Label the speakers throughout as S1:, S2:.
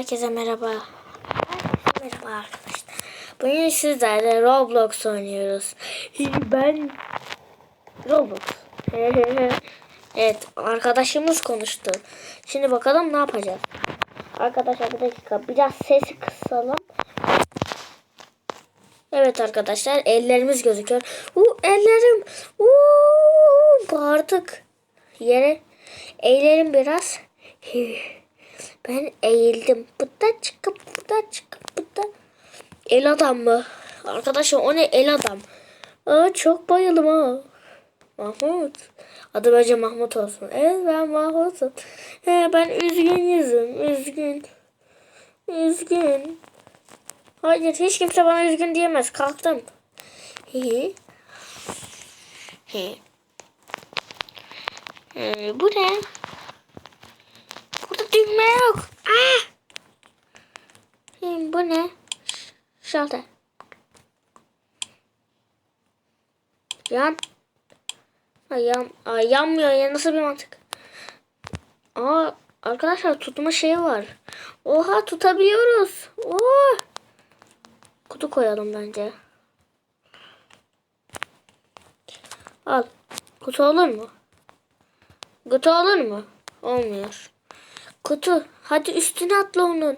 S1: Herkese merhaba. Herkese merhaba arkadaşlar. Bugün sizlerle Roblox oynuyoruz. Ben Roblox. evet arkadaşımız konuştu. Şimdi bakalım ne yapacağız. Arkadaşlar bir dakika biraz sesi kısalım. Evet arkadaşlar ellerimiz gözüküyor. Uuu ellerim. Uuu bağırdık. Yere eğilerim biraz. Ben eğildim. Bıda çıkıp bıda çıkıp bıda. El adam mı? Arkadaşlar o ne el adam? Aa, çok bayıldım ha. Mahmut. Adı bence Mahmut olsun. Evet ben Mahmut'um. He, ben üzgün yüzüm. Üzgün. Üzgün. Hayır hiç kimse bana üzgün diyemez. Kalktım. Hi. Hi. Ee, bu ne? Düğme yok. Ah! Hi, bu ne? Şalter. Yan. Ay, yan. Ay, yanmıyor ya nasıl bir mantık? Aa arkadaşlar tutma şeyi var. Oha tutabiliyoruz. Oo. Kutu koyalım bence. Al. Kutu olur mu? Kutu olur mu? Olmuyor. Kutu. Hadi üstüne atla onun.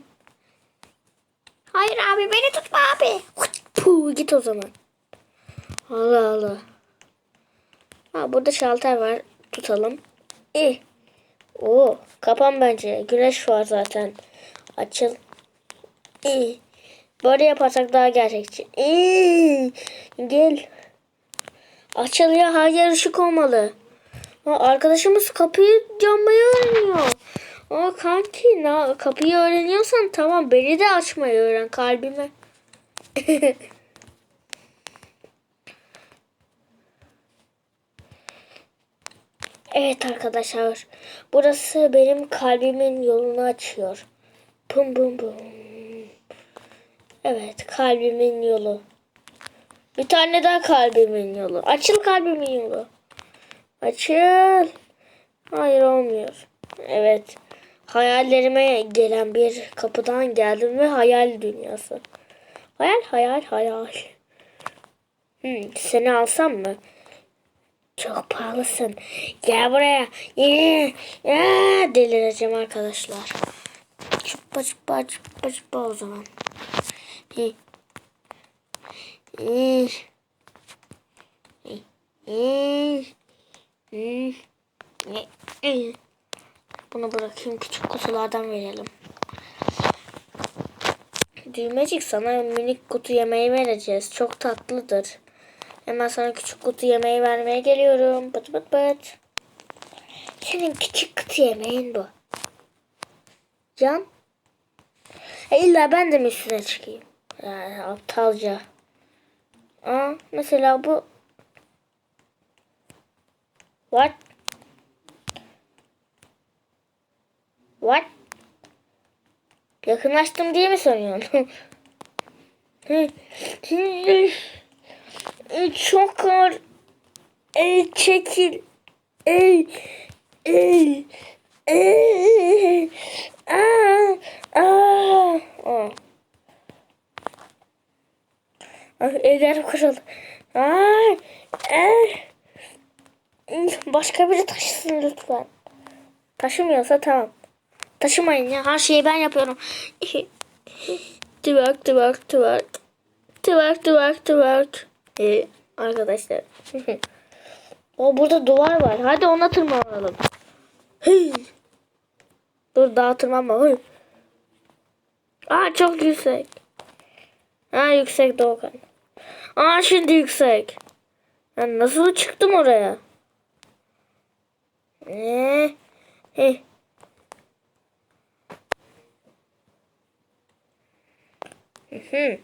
S1: Hayır abi beni tutma abi. Puh, git o zaman. Allah Allah. Ha, burada şalter var. Tutalım. İyi. Oo, kapan bence. Güneş var zaten. Açıl. İyi. Böyle yaparsak daha gerçekçi. İyi. Gel. Açıl ya. Hayır ışık olmalı. Ha, arkadaşımız kapıyı cammayı öğreniyor. Aa kanki na, kapıyı öğreniyorsan tamam beni de açmayı öğren kalbime. evet arkadaşlar. Burası benim kalbimin yolunu açıyor. Bum bum bum. Evet kalbimin yolu. Bir tane daha kalbimin yolu. Açıl kalbimin yolu. Açıl. Hayır olmuyor. Evet. Hayallerime gelen bir kapıdan geldim ve hayal dünyası. Hayal hayal hayal. Hmm, seni alsam mı? Çok pahalısın. Gel buraya. Yeah, yeah. Delireceğim arkadaşlar. Çıppa çıppa çıppa çıppa o zaman. Hi. Hi. Hi. Hi. Hi. Bunu bırakayım küçük kutulardan verelim. Düğmecik sana minik kutu yemeği vereceğiz. Çok tatlıdır. Hemen sana küçük kutu yemeği vermeye geliyorum. Bıt bıt bıt. Senin küçük kutu yemeğin bu. Can. E illa ben de mi üstüne çıkayım? Yani aptalca. Aa, mesela bu. What? Yakınlaştım diye mi sanıyorsun? Çok ağır. Ey çekil. Ey. Ey. Ey. Aa. Aa. Aa. Eller kırıldı. Ay. Ay. Başka biri taşısın lütfen. Taşımıyorsa tamam. Taşımayın ya. Her şeyi ben yapıyorum. twerk twerk twerk. Twerk twerk twerk. Ee, arkadaşlar. o burada duvar var. Hadi ona tırmanalım. Dur daha tırmanma. Hey. Aa çok yüksek. Aa yüksek Doğukan. Aa şimdi yüksek. Ben nasıl çıktım oraya? Eee. Hey. Hı.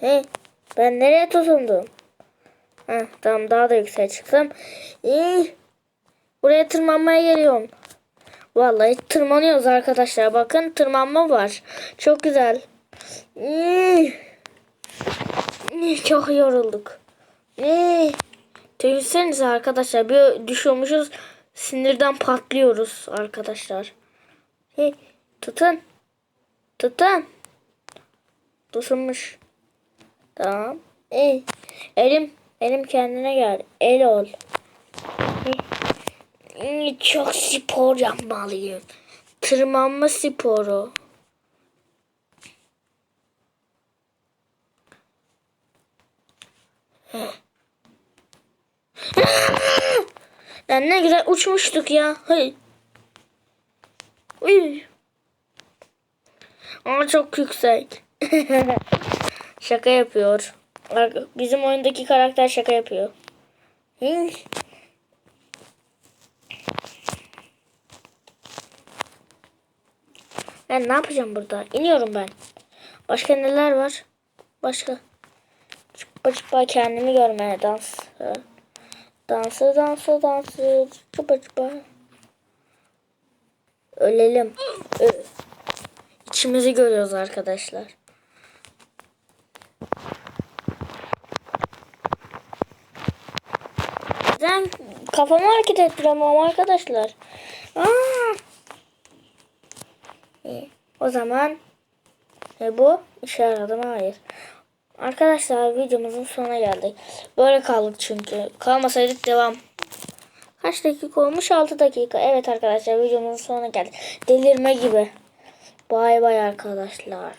S1: He, ben nereye tutundum? Ha, tamam daha da yüksek çıktım. İyi. Buraya tırmanmaya geliyorum. Vallahi tırmanıyoruz arkadaşlar. Bakın tırmanma var. Çok güzel. İyi. Çok yorulduk. Ne? Düşünsenize arkadaşlar bir düşüyormuşuz sinirden patlıyoruz arkadaşlar. Hey, tutun. Tutun. Tutulmuş. Tamam. Ey, elim elim kendine gel. El ol. Hey. Çok spor yapmalıyım. Tırmanma sporu. Lan ne güzel uçmuştuk ya. Hey. Uy. Ama çok yüksek. şaka yapıyor. Bizim oyundaki karakter şaka yapıyor. Hı. Ben ne yapacağım burada? İniyorum ben. Başka neler var? Başka. Çıpa çıpa kendimi görmeye dans. Dansı dansı dansı. Çıpa çıpa. Ölelim. Ö. İçimizi görüyoruz arkadaşlar. Ben kafamı hareket ettiremem arkadaşlar. Aa. İyi. O zaman e, bu işe yaradı mı? Hayır. Arkadaşlar videomuzun sonuna geldik. Böyle kaldık çünkü. Kalmasaydık devam. Kaç dakika olmuş? 6 dakika. Evet arkadaşlar videomuzun sonuna geldik. Delirme gibi. Bay bay arkadaşlar.